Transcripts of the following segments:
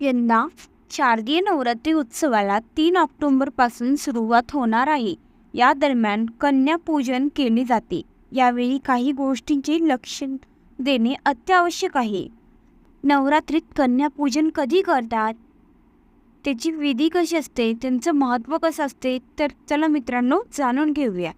यंदा शारदीय नवरात्री उत्सवाला तीन ऑक्टोंबरपासून सुरुवात होणार आहे. या दरम्यान कन्यापूजन केले जाते. यावेळी काही गोष्टींचे लक्ष देणे अत्यावश्यक आहे. नवरात्रीत कन्यापूजन कधी करतात? त्याची विधी कशी असते? त्यांचं महत्त्व कसं असते? तर चला मित्रांनो जाणून घेऊया.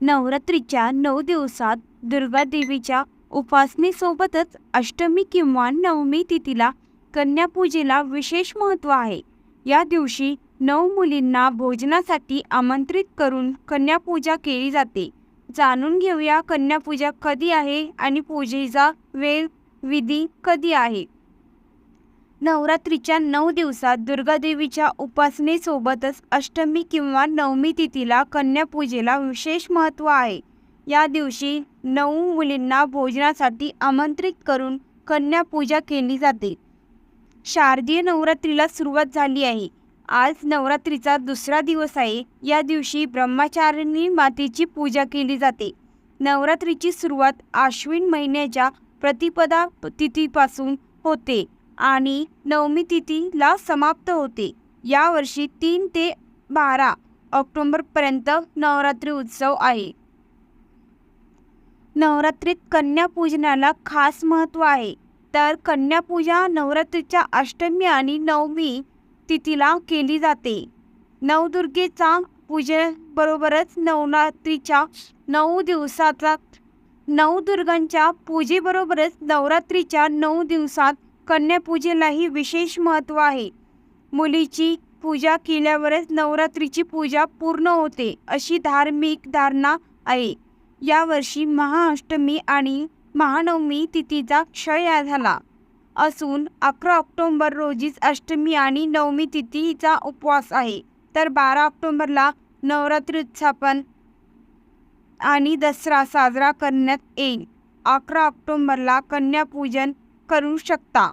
नवरात्रीच्या नऊ दिवसात दुर्गादेवीच्या उपासनेसोबतच अष्टमी किंवा नवमी तिथीला कन्यापूजेला विशेष महत्त्व आहे. या दिवशी नऊ मुलींना भोजनासाठी आमंत्रित करून कन्यापूजा केली जाते. जाणून घेऊया कन्यापूजा कधी आहे आणि पूजेचा वेळ विधी कधी आहे. नवरात्रीच्या नऊ दिवसात दुर्गादेवीच्या उपासनेसोबतच अष्टमी किंवा नवमी तिथीला कन्यापूजेला विशेष महत्त्व आहे. या दिवशी नऊ मुलींना भोजनासाठी आमंत्रित करून कन्यापूजा केली जाते. शारदीय नवरात्रीला सुरुवात झाली आहे. आज नवरात्रीचा दुसरा दिवस आहे. या दिवशी ब्रह्मचारिणी मातेची पूजा केली जाते. नवरात्रीची सुरुवात आश्विन महिन्याच्या प्रतिपदा तिथीपासून होते आणि नवमी तिथीला समाप्त होते. यावर्षी तीन ते बारा ऑक्टोंबरपर्यंत नवरात्री उत्सव आहे. नवरात्रीत कन्यापूजनाला खास महत्त्व आहे. तर कन्यापूजा नवरात्रीच्या अष्टमी आणि नवमी तिथीला केली जाते. नवदुर्गेचा पूजेबरोबरच नवरात्रीच्या नऊ दिवसाचा नवदुर्गांच्या पूजेबरोबरच नवरात्रीच्या नऊ दिवसात कन्यापूजेलाही विशेष महत्त्व आहे. मुलीची पूजा केल्यावरच नवरात्रीची पूजा पूर्ण होते अशी धार्मिक धारणा आहे. यावर्षी महाअष्टमी आणि महानवमी तिथीचा क्षय झाला. असून अकरा ऑक्टोंबर रोजीच अष्टमी आणि नवमी तिथीचा उपवास आहे. तर बारा ऑक्टोंबरला नवरात्री उत्थापन आणि दसरा साजरा करण्यात येईल. अकरा ऑक्टोंबरला कन्यापूजन करू शकता.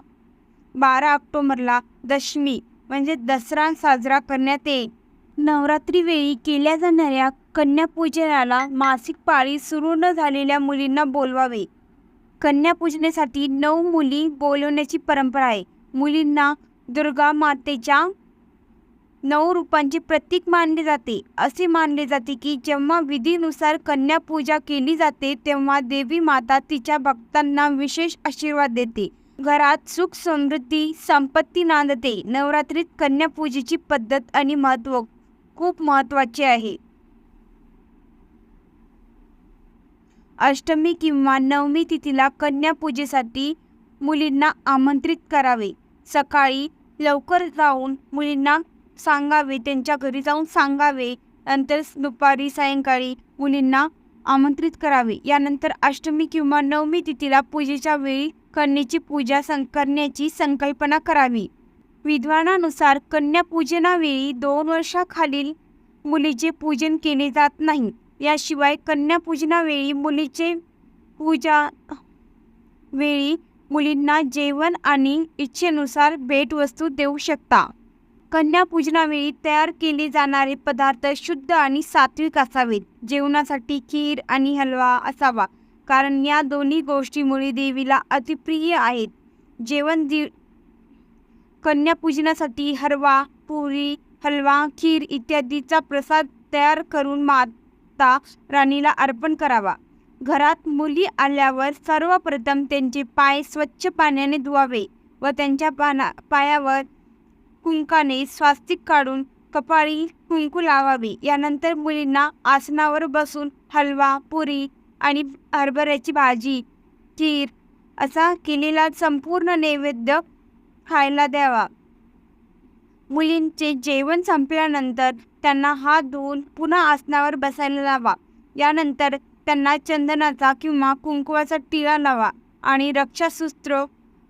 बारा ऑक्टोंबरला दशमी म्हणजे दसरा साजरा करण्यात येईल. नवरात्रीवेळी केल्या जाणाऱ्या कन्यापूजनाला मासिक पाळी सुरू न झालेल्या मुलींना बोलवावे. कन्यापूजनेसाठी नऊ मुली बोलवण्याची परंपरा आहे. मुलींना दुर्गा मातेच्या नऊ रूपांचे प्रतीक मानले जाते. असे मानले जाते की जेव्हा विधीनुसार कन्यापूजा केली जाते तेव्हा देवी माता तिच्या भक्तांना विशेष आशीर्वाद देते. घरात सुख समृद्धी संपत्ती नांदते. नवरात्रीत कन्यापूजेची पद्धत आणि महत्त्व खूप महत्त्वाचे आहे. अष्टमी किंवा नवमी तिथीला कन्यापूजेसाठी मुलींना आमंत्रित करावे. सकाळी लवकर जाऊन मुलींना सांगावे त्यांच्या घरी जाऊन सांगावे. नंतर दुपारी सायंकाळी मुलींना आमंत्रित करावे. यानंतर अष्टमी किंवा नवमी तिथीला पूजेच्या वेळी कन्येची पूजा सं करण्याची संकल्पना करावी. विद्वानानुसार कन्यापूजनावेळी दोन वर्षाखालील मुलीचे पूजन केले जात नाही. याशिवाय कन्यापूजनावेळी मुलीचे पूजा वेळी मुलींना जेवण आणि इच्छेनुसार भेटवस्तू देऊ शकता. कन्यापूजनावेळी तयार केले जाणारे पदार्थ शुद्ध आणि सात्विक असावेत. जेवणासाठी खीर आणि हलवा असावा कारण या दोन्ही गोष्टीमुळे देवीला अतिप्रिय आहेत. जेवण दि कन्यापूजनासाठी हरवा पुरी हलवा खीर इत्यादीचा प्रसाद तयार करून मा राणीला अर्पण करावा. घरात मुली आल्यावर सर्वप्रथम त्यांचे पाय स्वच्छ पाण्याने धुवावे व त्यांच्या पाना पायावर कुंकाने स्वास्तिक काढून कपाळी कुंकू लावावे. यानंतर मुलींना आसनावर बसून हलवा पुरी आणि हरभऱ्याची भाजी खीर असा केलेला संपूर्ण नैवेद्य खायला द्यावा. मुलींचे जेवण संपल्यानंतर त्यांना हात धुवून पुन्हा आसनावर बसायला लावा. यानंतर त्यांना चंदनाचा किंवा कुंकवाचा टिळा लावा आणि रक्षासूत्र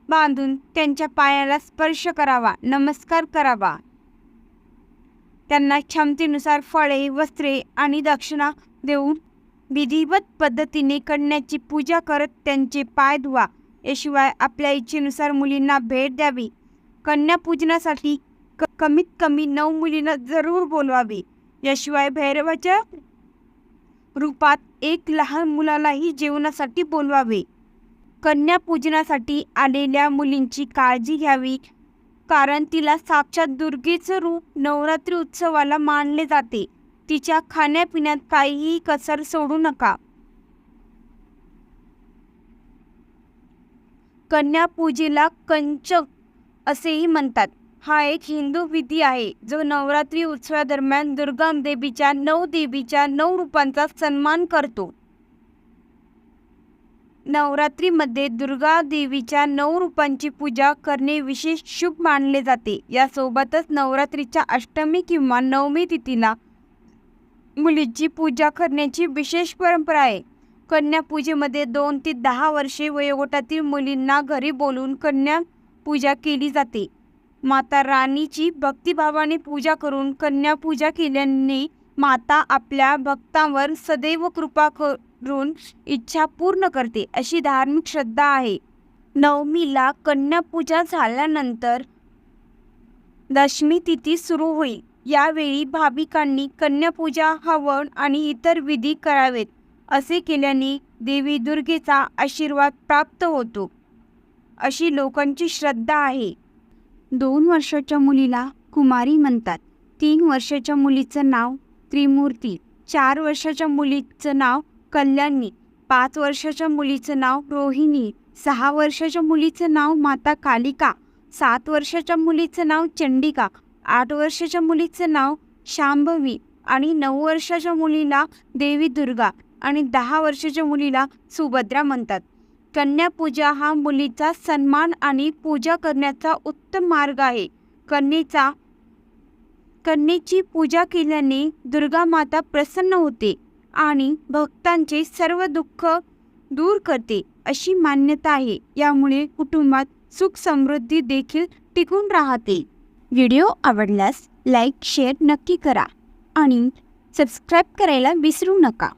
बांधून त्यांच्या पायाला स्पर्श करावा नमस्कार करावा. त्यांना क्षमतेनुसार फळे वस्त्रे आणि दक्षिणा देऊन विधिवत पद्धतीने कन्याची पूजा करत त्यांचे पाय धुवा. याशिवाय आपल्या इच्छेनुसार मुलींना भेट द्यावी. कन्यापूजनासाठी कमीत कमी नऊ मुलींना जरूर बोलवावे. याशिवाय भैरवाच्या रूपात एक लहान मुलालाही जेवणासाठी बोलवावे. कन्यापूजनासाठी आलेल्या मुलींची काळजी घ्यावी कारण तिला साक्षात दुर्गेचं रूप नवरात्री उत्सवाला मानले जाते. तिच्या खाण्यापिण्यात काहीही कसर सोडू नका. कन्या पूजेला कंचक असेही म्हणतात. हा एक हिंदू विधी आहे. जो नवरात्री उत्सवादरम्यान दुर्गम देवीच्या नऊ देवीच्या नऊ रूपांचा सन्मान करतो. नवरात्रीमध्ये दुर्गा देवीच्या नऊ रूपांची पूजा करणे विशेष शुभ मानले जाते. यासोबतच नवरात्रीच्या अष्टमी किंवा नवमी तिथीला मुलीची पूजा करण्याची विशेष परंपरा आहे. कन्यापूजेमध्ये दोन ते दहा वर्षे वयोगटातील मुलींना घरी बोलून कन्या पूजा केली जाते. माता राणीची भक्तिभावाने पूजा करून कन्या पूजा केल्याने माता आपल्या भक्तांवर सदैव कृपा करून इच्छा पूर्ण करते अशी धार्मिक श्रद्धा आहे. नवमीला कन्या पूजा झाल्यानंतर दशमी तिथी सुरू होईल. यावेळी भाविकांनी कन्यापूजा हवन आणि इतर विधी करावेत असे केल्याने देवी दुर्गेचा आशीर्वाद प्राप्त होतो अशी लोकांची श्रद्धा आहे. दोन वर्षाच्या मुलीला कुमारी म्हणतात. तीन वर्षाच्या मुलीचं नाव त्रिमूर्ती चार वर्षाच्या मुलीचं नाव कल्याणी पाच वर्षाच्या मुलीचं नाव रोहिणी सहा वर्षाच्या मुलीचं नाव माता कालिका सात वर्षाच्या मुलीचं नाव चंडिका आठ वर्षाच्या मुलीचं नाव शांभवी आणि नऊ वर्षाच्या मुलीला देवी दुर्गा आणि दहा वर्षाच्या मुलीला सुभद्रा म्हणतात. कन्यापूजा हा मुलीचा सन्मान आणि पूजा करण्याचा उत्तम मार्ग आहे. कन्येचा कन्येची पूजा केल्याने दुर्गा माता प्रसन्न होते आणि भक्तांचे सर्व दुःख दूर करते अशी मान्यता आहे. यामुळे कुटुंबात सुख समृद्धी देखील टिकून राहते. व्हिडिओ आवडल्यास लाईक शेअर नक्की करा आणि सबस्क्राईब करायला विसरू नका.